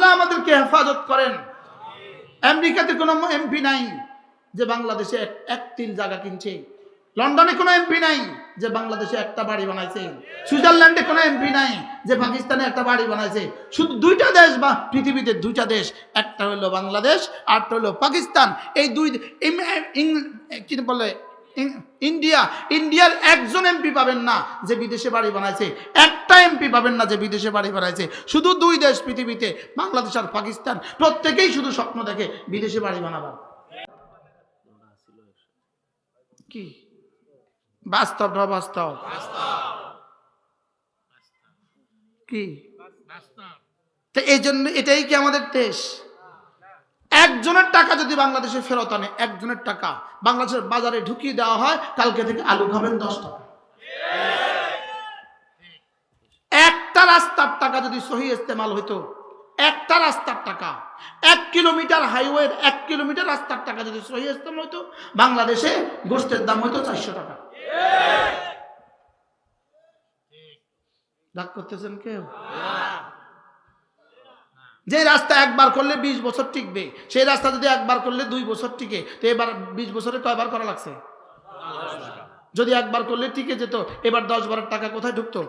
আল্লাহ আমাদেরকে হেফাজত করেন। আমেরিকাতে কোনো এমপি নাই যে বাংলাদেশে এক তিল জায়গা কিনছে। লন্ডনে কোনো এমপি নাই যে বাংলাদেশে একটা বাড়ি বানাইছে। সুইজারল্যান্ডে কোনো এমপি নাই যে পাকিস্তানে একটা বাড়ি বানাইছে। শুধু দুইটা দেশ বা পৃথিবীতে দুইটা দেশ, একটা হলো বাংলাদেশ আরটা হলো পাকিস্তান। এই দুই কি বলে ইন্ডিয়া ইন্ডিয়ার একজন এমপি পাবেন না যে বিদেশে বাড়ি বানাইছে। একটা এমপি পাবেন না যে বিদেশে বাড়ি বানাইছে। শুধু দুই দেশ পৃথিবীতে বাংলাদেশ আর পাকিস্তান প্রত্যেকেই শুধু স্বপ্ন দেখে বিদেশে বাড়ি বানাবার। কি? বাস্তব না বাস্তব? কি? তো এই জন্য এটাই কি আমাদের দেশ? একজনের টাকা যদি বাংলাদেশে ফেরত আনে, একজনের টাকা বাংলাদেশের বাজারে ঢুকিয়ে দেওয়া হয়, কালকে থেকে আলু খাবেন দশ টাকা। একটা রাস্তার টাকা যদি সহি ইস্তেমাল হইতো, একটা রাস্তার টাকা, এক কিলোমিটার হাইওয়ের এক কিলোমিটার রাস্তার টাকা যদি সহি ইস্তেমাল হইতো, বাংলাদেশে গোষ্ঠের দাম হইতো চারশো টাকা। রাগ করতেছেন কেউ? যে রাস্তা একবার করলে বিশ বছর টিকবে, সেই রাস্তা যদি একবার করলে দুই বছর টিকে, তো এবার বিশ বছরে কয়বার করা লাগছে? যদি একবার করলে টিকে যেত, এবার দশ বারের টাকা কোথায় ঢুকতো?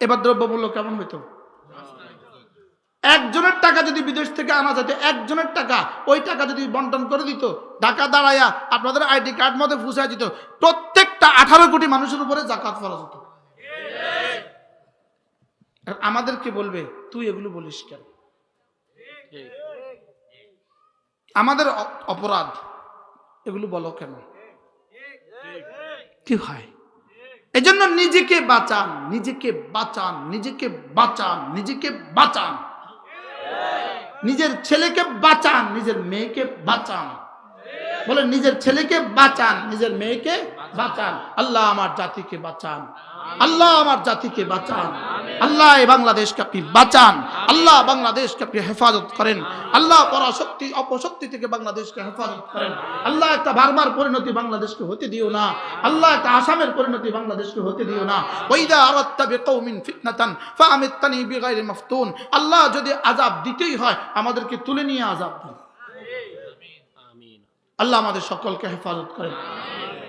এবার দ্রব্যমূল্য কেমন হইতো? একজনের টাকা যদি বিদেশ থেকে আনা যেত, একজনের টাকা, ওই টাকা যদি বন্টন করে দিত, ঢাকা দাঁড়াইয়া আপনাদের আইডি কার্ড মধ্যে ফুসাই দিত, প্রত্যেকটা আঠারো কোটি মানুষের উপরে জাকাত ফরজ হতো। আমাদেরকে বলবে তুই এগুলো বলিস কেন? আমাদের অপরাধ এগুলো বলো কেন? কি হয়? এজন্য নিজেকে বাঁচান নিজেকে বাঁচান নিজেকে বাঁচান নিজেকে বাঁচান। নিজের ছেলেকে বাঁচান নিজের মেয়েকে বাঁচান। বলে নিজের ছেলেকে বাঁচান নিজের মেয়েকে বাঁচান। আল্লাহ আমার জাতিকে বাঁচান। আল্লাহ আমার জাতিকে বাঁচান। আল্লাহ বাংলাদেশকে আপনি বাঁচান। আল্লাহ বাংলাদেশকে আপনি হেফাজত করেন। আল্লাহ পরাশক্তি অপশক্তি থেকে বাংলাদেশকে হেফাজত করেন। আল্লাহ একটা বারবার পরিণতি বাংলাদেশকে হতে দিও না। আল্লাহ একটা আসামের পরিণতি বাংলাদেশকে হতে দিও না। ওইদা আরাত্তা বিকৌমিন ফিতনাতান ফাআমিত্তানি বিগাইরি মাফতুন। আল্লাহ যদি আযাব দিতেই হয় আমাদেরকে তুলে নিয়ে আযাব দেন। আল্লাহ আমাদের সকলকে হেফাজত করেন।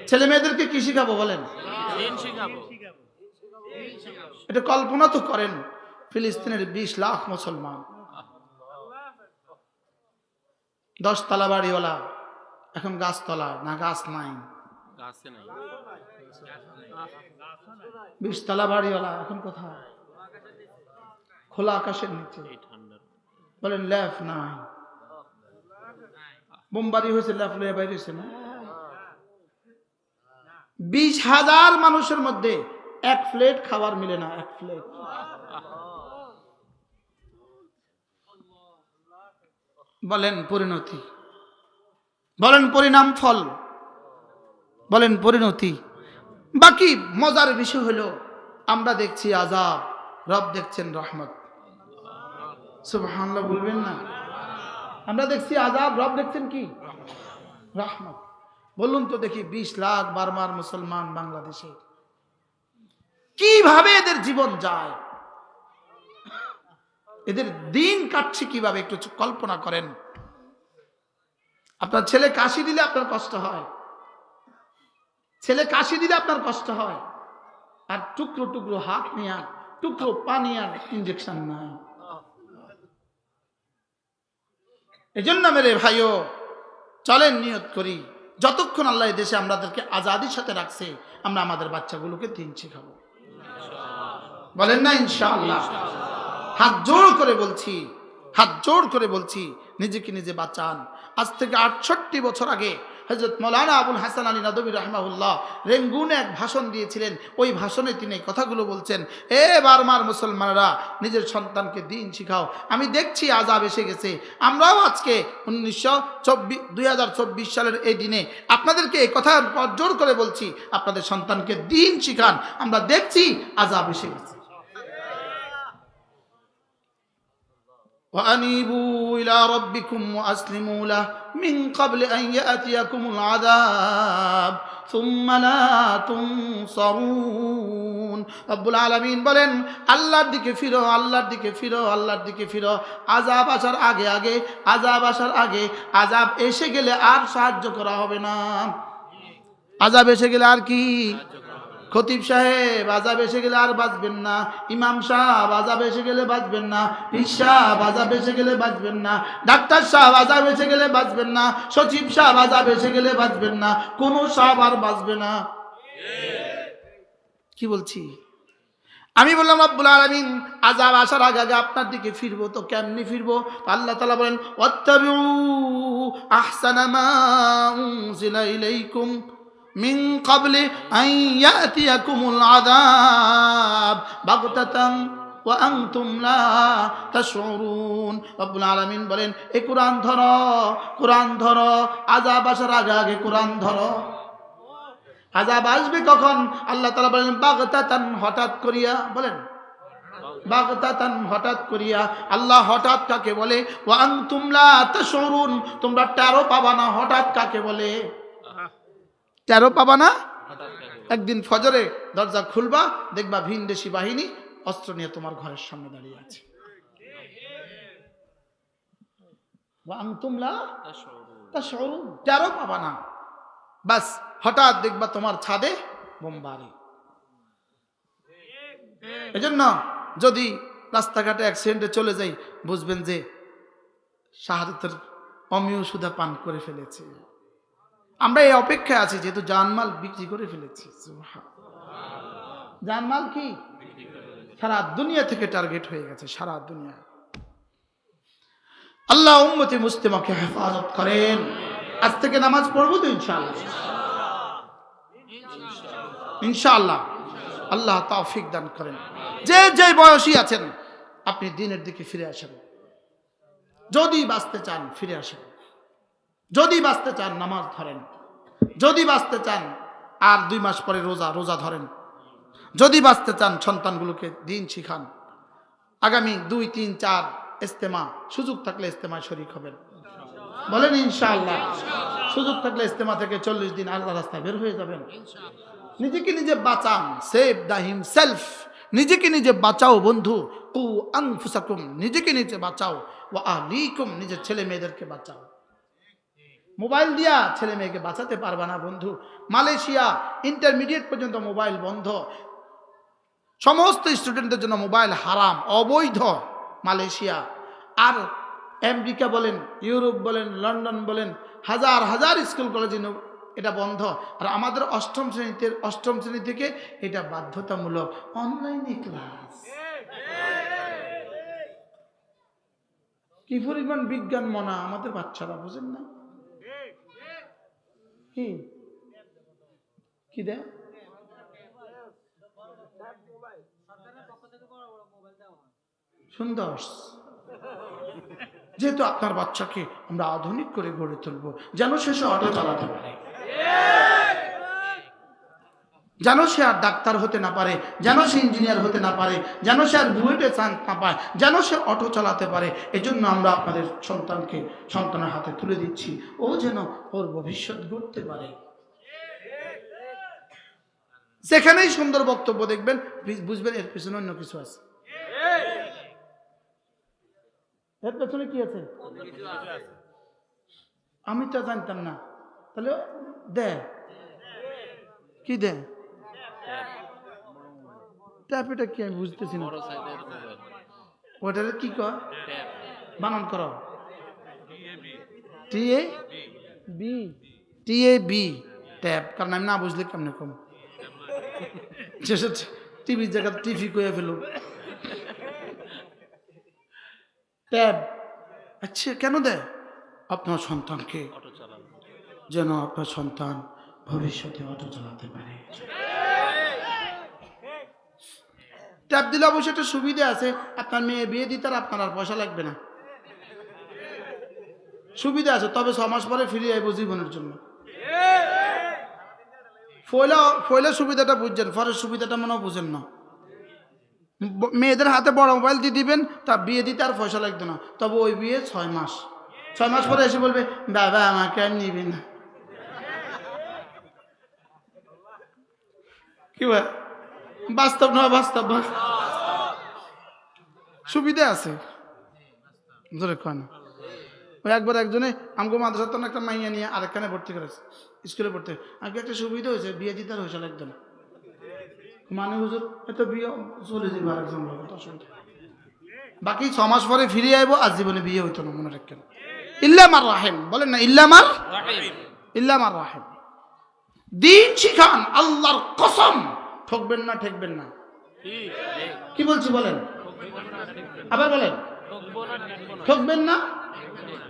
ছেলে মেয়েদেরকে কি শিখাবো বলেন? এটা কল্পনা তো করেন, ফিলিস্তিনের বিশ লাখ মুসলমান। দশ তলা বাড়িওয়ালা, এখন গাছতলা, না গাছ নাই। বিশ তলা বাড়িওয়ালা, এখন কোথায়? খোলা আকাশের নিচে। বলেন ল্যাফ নাই। বোমবাড়ি হয়েছে ল্যাফ লয়ে বাইরে না? বিশ হাজার মানুষের মধ্যে এক প্লেট খাবার মিলে না, এক প্লেট। বলেন পরিণতি। বলেন পরিণাম ফল। বলেন পরিণতি। বাকি মজার বিষয় হলো, আমরা দেখছি আজাব রব দেখছেন রহমত। সুবহানাল্লাহ বলবেন না? আমরা দেখছি আজাব রব দেখছেন কি? রহমত। বলুন তো দেখি, বিশ লাখ বারমার মুসলমান বাংলাদেশে। কীভাবে এদের জীবন যায়? এদের দিন কাটছে কীভাবে? একটু কল্পনা করেন। আপনার ছেলে কাশি দিলে আপনার কষ্ট হয়। ছেলে কাশি দিলে আপনার কষ্ট হয়। আর টুকরো টুকরো হাত নিয়ে টুকরো পানি আর ইঞ্জেকশন নাই এজন্য মেরে ভাইও, চলেন নিয়ত করি। যতক্ষণ আল্লাহ দেশে আমাদেরকে আজাদির সাথে রাখছে, আমরা আমাদের বাচ্চাগুলোকে দিন শিখাবো। বলেন না, ইনশাআল্লাহ। হাত জোর করে বলছি, হাত জোর করে বলছি, নিজেকে নিজে বাঁচান। আজ থেকে আটষট্টি বছর আগে হজরত মৌলানা আবুল হাসান আলী নদবী রহমাউল্লাহ রেঙ্গুনে এক ভাষণ দিয়েছিলেন। ওই ভাষণে তিনি এই কথাগুলো বলছেন, এ বারমার মুসলমানরা, নিজের সন্তানকে দিন শিখাও। আমি দেখছি আজাব এসে গেছে। আমরাও আজকে উনিশশো চব্বিশ সালের এই দিনে আপনাদেরকে এই কথা জোর করে বলছি, আপনাদের সন্তানকে দিন শিখান। আমরা দেখছি আজাব এসে গেছে। وأنيبوا إلى ربكم وأسلموا له من قبل أن يأتيكم العذاب ثم لا تنصرون رب العالمين বলেন আল্লাহর দিকে ফিরো আল্লাহর দিকে ফিরো আল্লাহর দিকে ফিরো আজাব আসার আগে আগে আজাব আসার আগে আজাব এসে গেলে আর সাহায্য করা হবে না আজাব এসে গেলে আর কি খতিব সাহেব, আজাব এসে গেলে আর বাঁচবেন না। ইমাম সাহেব, আজাব এসে গেলে বাঁচবেন না। পীর সাহেব, আজাব এসে গেলে বাঁচবেন না। ডাক্তার সাহেব, আজাব এসে গেলে বাঁচবেন না। সচিব সাহেব, আজাব এসে গেলে বাঁচবেন না। কোনো সাহেব আর বাঁচবে না। কি বলছি? আমি বললাম আব্বুল আলমিন, আজাব আসার আগে আগে আপনার দিকে ফিরবো, তো কেমনি ফিরবো? আল্লাহ তালা বলেন অত্যাবু আহসানা মা উনজিলা ইলাইকুম। মিন ক্বাবলি আন ইয়াতিয়াকুমুল আযাব। বাগতাতান ওয়া আনতুম লা তাশউরুন। রব্বুল আলামিন বলেন এই কোরআন ধরো কোরআন ধরো, আযাব আসার আগে আগে কোরআন ধরো। আজাব আসবে কখন? আল্লাহ তালা বলেন, বাগতাতান হঠাৎ করিয়া, বলেন। বাগতাতান হঠাৎ করিয়া, আল্লাহ হঠাৎ কাকে বলে? ওয়াং তুমলা তাশউরুন, তোমরা টেরো পাবা না, হঠাৎ কাকে বলে? টেরো পাবা না? একদিন ফজরে দরজা খুলবা দেখবা ভিনদেশি বাহিনী অস্ত্র নিয়ে তোমার ঘরের সামনে দাঁড়িয়ে আছে। টেরো পাবা না। বাস হঠাৎ দেখবা তোমার ছাদে বোমবারি এজন্য যদি রাস্তাঘাটে অ্যাক্সিডেন্টে চলে যাই বুঝবেন যে শাহাদতের অমিয় সুধা পান করে ফেলেছে। আমরা এই অপেক্ষায় আছি, যেহেতু জানমাল বিক্রি করে ফেলেছি। জানমাল কি? সারা দুনিয়া থেকে টার্গেট হয়ে গেছে, সারা দুনিয়া। আল্লাহ উম্মতি মুস্তিমাকে হেফাজত করেন। আজ থেকে নামাজ পড়ব তো ইনশাআল্লাহ। ইনশাআল্লাহ। আল্লাহ তৌফিক দান করেন। যে যে বয়সী আছেন, আপনি দিনের দিকে ফিরে আসেন। যদি বাঁচতে চান, ফিরে আসেন। যদি বাঁচতে চান নামাজ ধরেন। যদি বাঁচতে চান, আর দুই মাস পরে রোজা রোজা ধরেন। যদি বাঁচতে চান, সন্তানগুলোকে দিন শিখান। আগামী দুই, তিন, চার ইস্তেমা, সুযোগ থাকলে ইস্তেমায় শরিক হবেন। বলেন ইনশাআল্লাহ। সুযোগ থাকলে ইস্তেমা থেকে চল্লিশ দিন আল্লাহ রাস্তায় বের হয়ে যাবেন। নিজেকে নিজে বাঁচান, সেভ দ্য হিম সেলফ নিজেকে নিজে বাঁচাও বন্ধু। কু আংফুসাকুম নিজেকে নিজে বাঁচাও। ও আলিকুম নিজের ছেলে মেয়েদেরকে বাঁচাও। মোবাইল দিয়া ছেলে মেয়েকে বাঁচাতে পারবা না, বন্ধু। মালয়েশিয়া ইন্টারমিডিয়েট পর্যন্ত মোবাইল বন্ধ। সমস্ত স্টুডেন্টদের জন্য মোবাইল হারাম, অবৈধ মালয়েশিয়া। আর আমেরিকা বলেন, ইউরোপ বলেন, লন্ডন বলেন, হাজার হাজার স্কুল, কলেজ এটা বন্ধ। আর আমাদের অষ্টম শ্রেণীতে, অষ্টম শ্রেণি থেকে এটা বাধ্যতামূলক। অনলাইনে ক্লাস কি পরিমাণ বিজ্ঞান মনা আমাদের বাচ্চারা, বুঝেন না? কি? কি দেয়? সুন্দর। যেহেতু আপনার বাচ্চাকে আমরা আধুনিক করে গড়ে তুলব, যেন সে অটো চালাতে পারে। যেন সে আর ডাক্তার হতে না পারে, যেন সে ইঞ্জিনিয়ার হতে না পারে, যেন সে আর বুয়েটে চান্স না পায়, যেন সে অটো চালাতে পারে, এজন্য আমরা আপনাদের সন্তানকে, সন্তানের হাতে তুলে দিচ্ছি। ও যেন ওর ভবিষ্যৎ গড়তে পারে। যেখানেই সুন্দর বক্তব্য দেখবেন বুঝবেন এর পিছনে অন্য কিছু আছে। এর পেছনে কি আছে? আমি তো জানতাম না। তাহলে দে। কি দে? ট্যাপ এটা কি আমি বুঝতেছি না। ওটার কি কর বানান করো। T A B. T A B. Tab কারণ আমি না বুঝলে কেমনে কম? শেষে টিভির জায়গা টিভি কয়ে ফেলো ট্যাব আচ্ছা কেন দেয়? আপনার সন্তানকে। যেন আপনার সন্তান ভবিষ্যতে অটো চালাতে পারে। ট্যাব দিলে অবশ্যই একটা সুবিধা আছে। আপনার মেয়ে বিয়ে দিতে আর আপনার আর পয়সা লাগবে না। সুবিধা আছে, তবে ছ মাস পরে ফিরে আইব জীবনের জন্য। ফয়লা ফয়লা সুবিধাটা বুঝছেন, ফরের সুবিধাটা মনে বুঝেন না। মেয়েদের হাতে বড় মোবাইল দিয়ে দিবেন, তা বিয়ে দিতে আর পয়সা লাগতো না। তবে ওই বিয়ে ছয় মাস। ছয় মাস পরে এসে বলবে, বাবা, আমাকে আর নিবি না। কি ভাই বাস্তব নয় বাস্তব। সুবিধা আছে। ধরে কয় ওই একবার একজনে আমগো মাদ্রাসার তো একটা মাইয়া নিয়ে আরেকখানে ভর্তি করেছে স্কুলে ভর্তি আগে একটা সুবিধা হয়েছে বিয়ে দিতে আর হয়েছে একদম। মানে হুজুর এত বিয়ে চলে যাবে আরেকজন অসুবিধা। বাকি ছ মাস পরে ফিরে আইবো আর জীবনে বিয়ে হইতো না মনে রাখেন। ইল্লামার রাহেম বলেন না ইল্লামার ইল্লামার রাহেম। দিন শিখান আল্লাহর কসম। ঠকবেন না ঠেকবেন না। কি? বলছি বলেন? আবার বলেন। ঠকবেন না?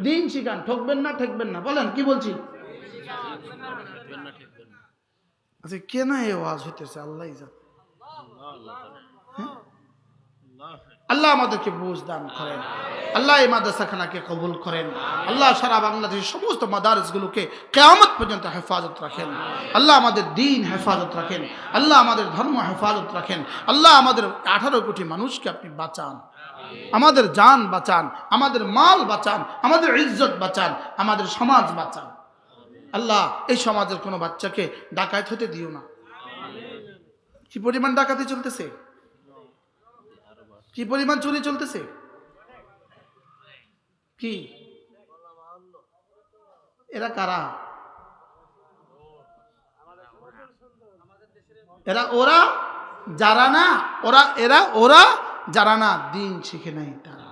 দিন শিখান ঠকবেন না ঠেকবেন না। বলেন কি বলছি? আচ্ছা কেন এ আওয়াজ হইতেছে? আল্লাহ জান। হ্যাঁ? আল্লাহ আমাদেরকে বুঝ দান করেন। আল্লাহ এই মাদ্রাসাখানাকে কবুল করেন। আল্লাহ সারা বাংলাদেশের সমস্ত মাদারসগুলোকে কেয়ামত পর্যন্ত হেফাজত রাখেন। আল্লাহ আমাদের দিন হেফাজত রাখেন। আল্লাহ আমাদের ধর্ম হেফাজত রাখেন। আল্লাহ আমাদের আঠারো কোটি মানুষকে আপনি বাঁচান। আমাদের জান বাঁচান। আমাদের মাল বাঁচান। আমাদের ইজ্জত বাঁচান। আমাদের সমাজ বাঁচান। আল্লাহ এই সমাজের কোনো বাচ্চাকে ডাকাত হতে দিও না। কি পরিমাণ ডাকাতি চলতেছে? কি পরিমাণ চুরি চলতেছে? কি? এরা কারা? এরা ওরা যারা না ওরা এরা ওরা যারা না দিন শিখে নাই তারা।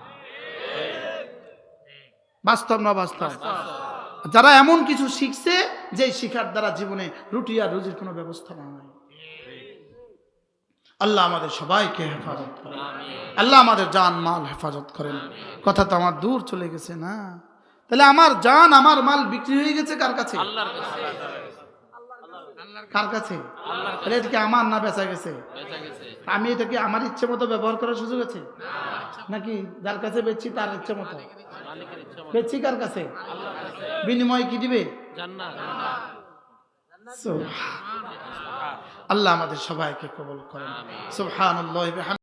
বাস্তব না বাস্তব? যারা এমন কিছু শিখছে যে শিখার দ্বারা জীবনে রুটি আর রুজির কোনো ব্যবস্থা নাই আল্লাহ আমাদের সবাইকে হেফাজত করেন। আল্লাহ আমাদের জান মাল হেফাজত করেন। কথা তো আমার দূর চলে গেছে না। তাহলে আমার জান আমার মাল বিক্রি হয়ে গেছে কার কাছে? কার কাছে? তাহলে এটা কি আমার না বেচা গেছে? আমি এটাকে আমার ইচ্ছে মতো ব্যবহার করার সুযোগ আছে? নাকি যার কাছে বেচছি তার ইচ্ছে মতো? বেচছি কার কাছে। বিনিময় কি দিবে? জান্নাত। আল্লাহ আমাদের সবাইকে কবল করেন। সুবহানাল্লাহি।